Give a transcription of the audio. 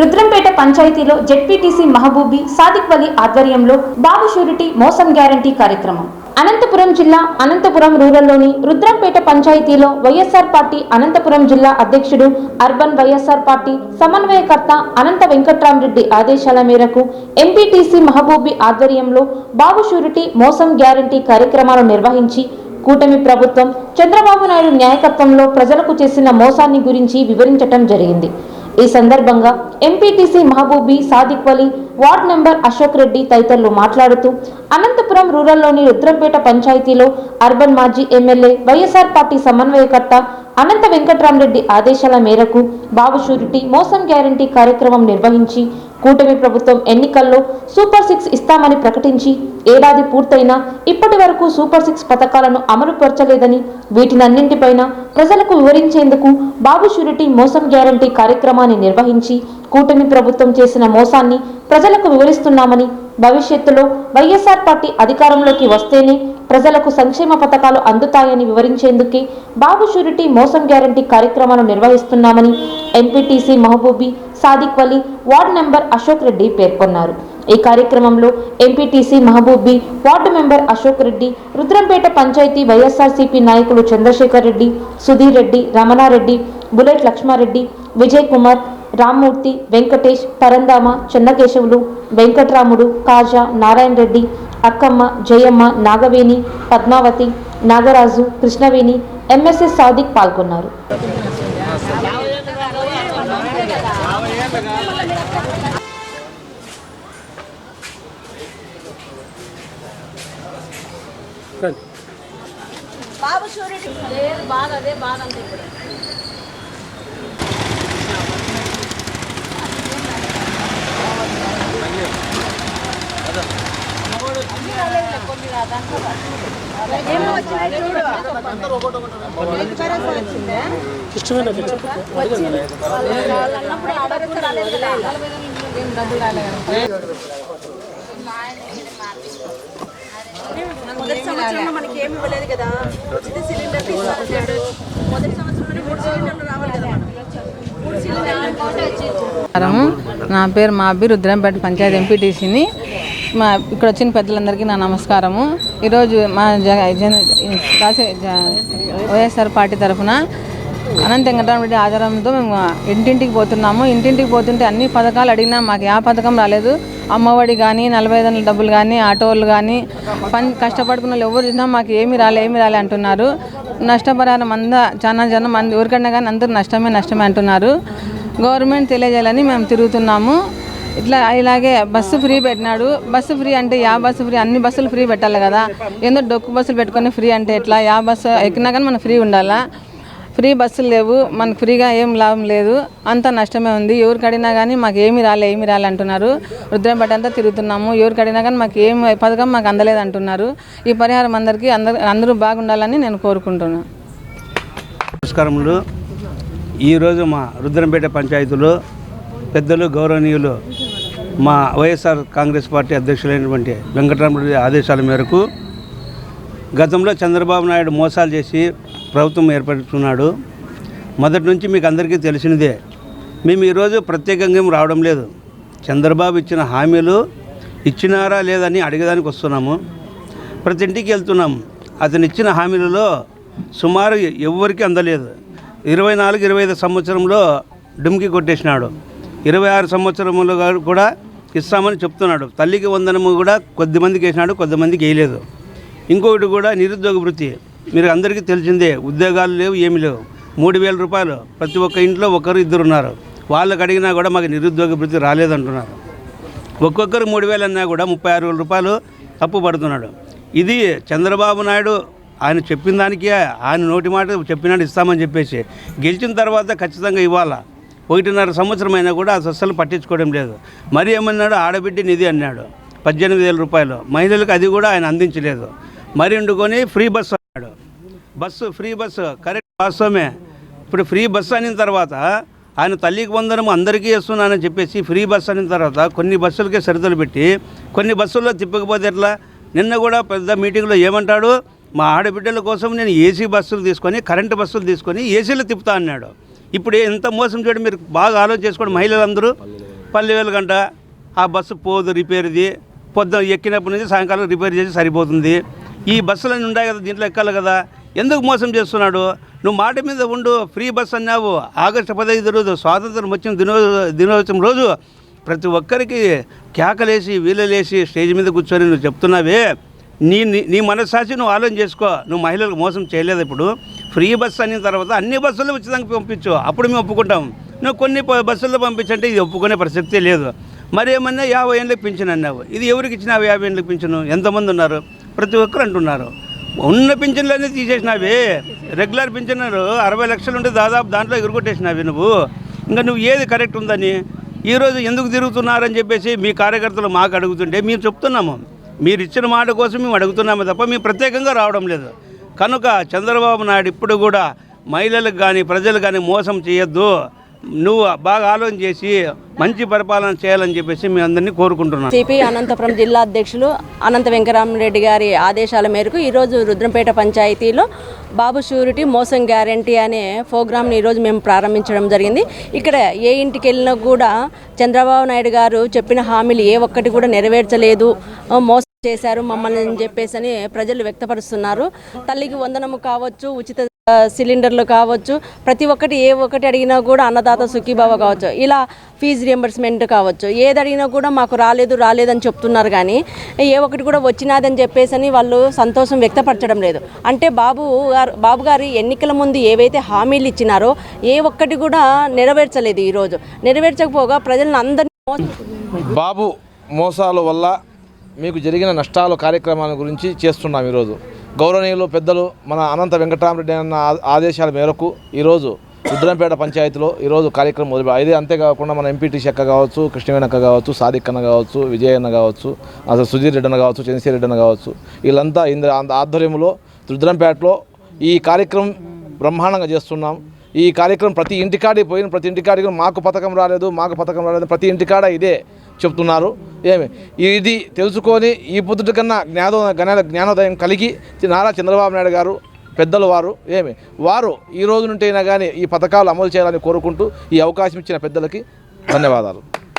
రుద్రంపేట పంచాయతీలో జెడ్పీటీసీ మహబూబీ సాదిక్ వలీ ఆధ్వర్యంలో బాబు షూరిటీ మోసం గ్యారంటీ కార్యక్రమం. అనంతపురం జిల్లా అనంతపురం రూరల్లోని రుద్రంపేట పంచాయతీలో వైఎస్ఆర్ పార్టీ అనంతపురం జిల్లా అధ్యక్షుడు అర్బన్ వైఎస్ఆర్ పార్టీ సమన్వయకర్త అనంత వెంకట్రామరెడ్డి ఆదేశాల మేరకు ఎంపీటీసీ మహబూబీ ఆధ్వర్యంలో బాబు షూరిటీ మోసం గ్యారంటీ కార్యక్రమాలు నిర్వహించి కూటమి ప్రభుత్వం చంద్రబాబు నాయుడు నాయకత్వంలో ప్రజలకు చేసిన మోసాన్ని గురించి వివరించటం జరిగింది. ఈ సందర్భంగా MPTC Mahaboobi Sadiq Vali ward number Ashok Reddy తదితరులు మాట్లాడుతూ అనంతపురం రూరల్లోని రుద్రంపేట పంచాయతీలో అర్బన్ మాజీ ఎమ్మెల్యే వైఎస్ఆర్ పార్టీ సమన్వయకర్త అనంత వెంకట్రామరెడ్డి ఆదేశాల మేరకు బాబు షూరిటీ మోసం గ్యారంటీ కార్యక్రమం నిర్వహించి కూటమి ప్రభుత్వం ఎన్నికల్లో సూపర్ సిక్స్ ఇస్తామని ప్రకటించి ఏడాది పూర్తయినా ఇప్పటి వరకు సూపర్ సిక్స్ పథకాలను అమలుపరచలేదని వీటినన్నింటిపైన ప్రజలకు వివరించేందుకు బాబు షూరిటీ మోసం గ్యారంటీ కార్యక్రమాన్ని నిర్వహించి కూటమి ప్రభుత్వం చేసిన మోసాన్ని ప్రజలకు వివరిస్తున్నామని భవిష్యత్తులో వైఎస్ఆర్ పార్టీ అధికారంలోకి వస్తేనే ప్రజలకు సంక్షేమ పథకాలు అందుతాయని వివరించేందుకే బాబు షూరిటీ మోసం గ్యారంటీ కార్యక్రమాలు నిర్వహిస్తున్నామని MPTC Mahaboobi Sadiq Vali ward member Ashok Reddy పేర్కొన్నారు. ఈ కార్యక్రమంలో MPTC Mahaboobi ward member Ashok Reddy Rudrampeta panchayat YSRCP నాయకులు చంద్రశేఖర్ రెడ్డి సుధీర్ రెడ్డి రమణారెడ్డి బుల్లెట్ లక్ష్మారెడ్డి విజయ్ కుమార్ రామ్మూర్తి వెంకటేష్ పరందామ చెన్నకేశవులు వెంకట్రాముడు కాజా నారాయణ రెడ్డి అక్కమ్మ జయమ్మ నాగవేణి పద్మావతి నాగరాజు కృష్ణవేణి ఎంఎస్ఎస్ సాదిక్ పాల్గొన్నారు. బాబు షూరిటీ. లేదు బాధ అదే బాధ అంతే ఇప్పుడు ఏమో వచ్చినాయి చూడు. ఎక్స్పైరెన్స్ వచ్చిందే? వచ్చింది. వాళ్ళు- వాళ్ళు అన్నప్పుడు ఆర్డర్ రాలేదు కదా. ఏం డబ్బులు రాలేదు మొదటి సంవత్సరంలో మనకి ఏమి ఇవ్వలేదు కదా. ఉచిత సిలిండర్ తీసుకొచ్చాడు. మొదటి సంవత్సరంలో మూడు సిలిండర్లు రావాలి కదా నా పేరు మా అబ్బి రుద్రంపేట పంచాయతీ ఎంపీటీసీని. మా ఇక్కడ వచ్చిన పెద్దలందరికీ నా నమస్కారము. ఈరోజు మా జగ జన జ- వైఎస్ఆర్ పార్టీ తరఫున అనంత వెంకటరామరెడ్డి ఆధారంతో మేము ఇంటింటికి పోతున్నాము. ఇంటింటికి పోతుంటే అన్ని పథకాలు అడిగినా మాకు ఏ పథకం రాలేదు. అమ్మఒడి కానీ నలభై ఐదు వందల డబ్బులు కానీ ఆటోలు కానీ పని కష్టపడుకున్న వాళ్ళు ఎవరు చూసినా మాకు ఏమి రాలే ఏమి రాలే అంటున్నారు. నష్టపరారం అందా చాలా జనం మంది ఊరికన్నా కానీ అందరూ నష్టమే నష్టమే అంటున్నారు. గవర్నమెంట్ తెలియజేయాలని మేము తిరుగుతున్నాము. ఇట్లా ఇలాగే బస్సు ఫ్రీ పెట్టినాడు. బస్సు ఫ్రీ అంటే యా బస్సు ఫ్రీ అన్ని బస్సులు ఫ్రీ పెట్టాలి కదా. ఏందో డొక్కు బస్సులు పెట్టుకొని ఫ్రీ అంటే ఎట్లా? యా బస్సు ఎక్కినా కానీ మనం ఫ్రీ ఉండాలా? ఫ్రీ బస్సులు లేవు మనకు ఫ్రీగా ఏం లాభం లేదు. అంతా నష్టమే ఉంది. ఎవరు కడినా కానీ మాకు ఏమి రాలే ఏమి రాలే అంటున్నారు. రుద్రంపేట అంతా తిరుగుతున్నాము. ఎవరు కడినా కానీ మాకు ఏం పథకం మాకు అందలేదు అంటున్నారు. ఈ పరిహారం అందరికీ అందరు అందరూ బాగుండాలని నేను కోరుకుంటున్నాను నమస్కారములు. ఈరోజు మా రుద్రంపేట పంచాయతీలో పెద్దలు గౌరవనీయులు మా వైఎస్ఆర్ కాంగ్రెస్ పార్టీ అధ్యక్షులైనటువంటి వెంకటరామరెడ్డి ఆదేశాల మేరకు గతంలో చంద్రబాబు నాయుడు మోసాలు చేసి ప్రభుత్వం ఏర్పడుతున్నాడు. మొదటి నుంచి మీకు అందరికీ తెలిసినదే. మేము ఈరోజు ప్రత్యేకంగా ఏం రావడం లేదు. చంద్రబాబు ఇచ్చిన హామీలు ఇచ్చినారా లేదని అడిగేదానికి వస్తున్నాము. ప్రతి ఇంటికి వెళ్తున్నాం. అతను ఇచ్చిన హామీలలో సుమారు ఎవరికి అందలేదు. ఇరవై నాలుగు ఇరవై ఐదు సంవత్సరంలో డుమ్కి కొట్టేసినాడు. ఇరవై ఆరు సంవత్సరంలో కూడా ఇస్తామని చెప్తున్నాడు. తల్లికి వందనము కూడా కొద్దిమందికి వేసినాడు కొద్దిమందికి వేయలేదు. ఇంకొకటి కూడా నిరుద్యోగ వృత్తి. మీరు అందరికీ తెలిసిందే ఉద్యోగాలు లేవు ఏమి లేవు. మూడు వేల రూపాయలు ప్రతి ఒక్క ఇంట్లో ఒకరు ఇద్దరు ఉన్నారు. వాళ్ళకి అడిగినా కూడా మాకు నిరుద్యోగ భృతి రాలేదంటున్నారు. ఒక్కొక్కరు మూడు వేలు అన్నా కూడా ముప్పై ఆరు వేల రూపాయలు అప్పు పడుతున్నాడు. ఇది చంద్రబాబు నాయుడు ఆయన చెప్పిన దానికి ఆయన నోటి మాట చెప్పినాడు ఇస్తామని చెప్పేసి. గెలిచిన తర్వాత ఖచ్చితంగా ఇవ్వాలా. ఒకటిన్నర సంవత్సరం అయినా కూడా ఆ సస్సలు పట్టించుకోవడం లేదు. మరి ఏమన్నాడు? ఆడబిడ్డ నిధి అన్నాడు. పద్దెనిమిది వేల రూపాయలు. మహిళలకు అది కూడా ఆయన అందించలేదు. మరి వండుకొని free bus bus free bus correct వాస్తవమే. ఇప్పుడు ఫ్రీ బస్సు అనిన తర్వాత ఆయన తల్లికి వందనము అందరికీ ఇస్తున్నానని చెప్పేసి ఫ్రీ బస్సు అనిన తర్వాత కొన్ని బస్సులకే సరితలు పెట్టి కొన్ని బస్సుల్లో తిప్పకపోతే ఎట్లా? నిన్న కూడా పెద్ద మీటింగ్లో ఏమంటాడు? మా ఆడబిడ్డల కోసం నేను ఏసీ బస్సులు తీసుకొని కరెంటు బస్సులు తీసుకొని ఏసీలు తిప్పుతా అన్నాడు. ఇప్పుడు ఎంత మోసం చేయడం మీరు బాగా ఆలోచన చేసుకోండి మహిళలందరూ. పల్లెవేల గంట ఆ బస్సు పోదు రిపేర్ది. పొద్దున ఎక్కినప్పటి నుంచి సాయంకాలం రిపేర్ చేసి సరిపోతుంది. ఈ బస్సులన్నీ ఉన్నాయి కదా దీంట్లో ఎక్కాలి కదా. ఎందుకు మోసం చేస్తున్నాడు? నువ్వు మాట మీద ఉండు ఫ్రీ బస్ అన్నావు. ఆగస్టు పదహైదు రోజు స్వాతంత్రం వచ్చిన దినో దినోత్సవం రోజు ప్రతి ఒక్కరికి కేకలేసి వీళ్ళలేసి స్టేజ్ మీద కూర్చొని నువ్వు చెప్తున్నావే. నీ నీ- నీ మనస్సాక్షి నువ్వు ఆలోచన చేసుకో. నువ్వు మహిళలకు మోసం చేయలేదు ఇప్పుడు. ఫ్రీ బస్సు అయిన తర్వాత అన్ని బస్సులు ఉచితంగా పంపించు. అప్పుడు మేము ఒప్పుకుంటాం. నువ్వు కొన్ని ప- బస్సుల్లో పంపించంటే ఇది ఒప్పుకునే ప్రసక్తే లేదు. మరి ఏమన్నా యాభై ఏళ్ళకి పింఛను అన్నావు. ఇది ఎవరికి ఇచ్చినావు యాభై ఏళ్ళకి పింఛను? ఎంతమంది ఉన్నారు? ప్రతి ఒక్కరు అంటున్నారు. ఉన్న పింఛన్లన్నీ తీసేసినావే. రెగ్యులర్ పింఛనర్ అరవై లక్షలు ఉంటే దాదాపు దాంట్లో ఎగురుకొట్టేసినావి నువ్వు. ఇంకా నువ్వు ఏది కరెక్ట్ ఉందని? ఈరోజు ఎందుకు తిరుగుతున్నారని చెప్పేసి మీ కార్యకర్తలు మాకు అడుగుతుంటే మేము చెప్తున్నాము. మీరు ఇచ్చిన మాట కోసం మేము అడుగుతున్నాము తప్ప మేము ప్రత్యేకంగా రావడం లేదు. కనుక చంద్రబాబు నాయుడు ఇప్పుడు కూడా మహిళలకు కానీ ప్రజలు కానీ మోసం చేయొద్దు. నువ్వు బాగా ఆలోచన చేసి మంచి పరిపాలన చేయాలని చెప్పేసి మీ అందరినీ కోరుకుంటున్నాను. సిపి అనంతపురం జిల్లా అధ్యక్షులు అనంత వెంకరామరెడ్డి గారి ఆదేశాల మేరకు ఈరోజు రుద్రంపేట పంచాయతీలో బాబు షూరిటీ మోసం గ్యారంటీ అనే ప్రోగ్రామ్ని ఈరోజు మేము ప్రారంభించడం జరిగింది. ఇక్కడ ఏ ఇంటికి వెళ్ళినా కూడా చంద్రబాబు నాయుడు గారు చెప్పిన హామీలు ఏ ఒక్కటి కూడా నెరవేర్చలేదు. మోసం చేశారు మమ్మల్ని అని చెప్పేసి అని ప్రజలు వ్యక్తపరుస్తున్నారు. తల్లికి వందనము కావచ్చు ఉచిత సిలిండర్లు కావచ్చు ప్రతి ఒక్కటి ఏ ఒక్కటి అడిగినా కూడా అన్నదాత సుఖీభావ కావచ్చు. ఇలా ఫీజు రియంబర్స్మెంట్ కావచ్చు. ఏది అడిగినా కూడా మాకు రాలేదు రాలేదని చెప్తున్నారు కానీ ఏ ఒక్కటి కూడా వచ్చినాదని చెప్పేసి అని వాళ్ళు సంతోషం వ్యక్తపరచడం లేదు. అంటే బాబు గారు బాబు గారు ఎన్నికల ముందు ఏవైతే హామీలు ఇచ్చినారో ఏ ఒక్కటి కూడా నెరవేర్చలేదు ఈరోజు నెరవేర్చకపోగా ప్రజలను అందరినీ బాబు మోసాల వల్ల మీకు జరిగిన నష్టాలు కార్యక్రమాల గురించి చేస్తున్నాం ఈరోజు. గౌరవనీయులు పెద్దలు మన అనంత వెంకటరామరెడ్డి అన్న ఆదేశాల మేరకు ఈరోజు రుద్రంపేట పంచాయతీలో ఈరోజు కార్యక్రమం మొదలు అదే అంతేకాకుండా మన ఎంపీటీసీ అక్క కావచ్చు కృష్ణవేణక్క కావచ్చు సాదిక్ అన్న కావచ్చు విజయన్న అన్న కావచ్చు అసలు సుధీర్ రెడ్డి అన్న కావచ్చు చంద్రశేఖర్ రెడ్డి అన్న కావచ్చు వీళ్ళంతా ఇంద్ర ఆధ్వర్యంలో రుద్రంపేటలో ఈ కార్యక్రమం బ్రహ్మాండంగా చేస్తున్నాం. ఈ కార్యక్రమం ప్రతి ఇంటికాడికి పోయిన ప్రతి ఇంటికాడికి మాకు పథకం రాలేదు మాకు పథకం రాలేదు ప్రతి ఇంటికాడ ఇదే చెప్తున్నారు. ఏమి? ఇది తెలుసుకొని ఈ పొద్దుటి కన్నా జ్ఞానో జ్ఞాన జ్ఞానోదయం కలిగి నారా చంద్రబాబు నాయుడు గారు పెద్దలు వారు ఏమి? వారు ఈ రోజు నుండి అయినా కానీ ఈ పథకాలు అమలు చేయాలని కోరుకుంటూ ఈ అవకాశం ఇచ్చిన పెద్దలకి ధన్యవాదాలు.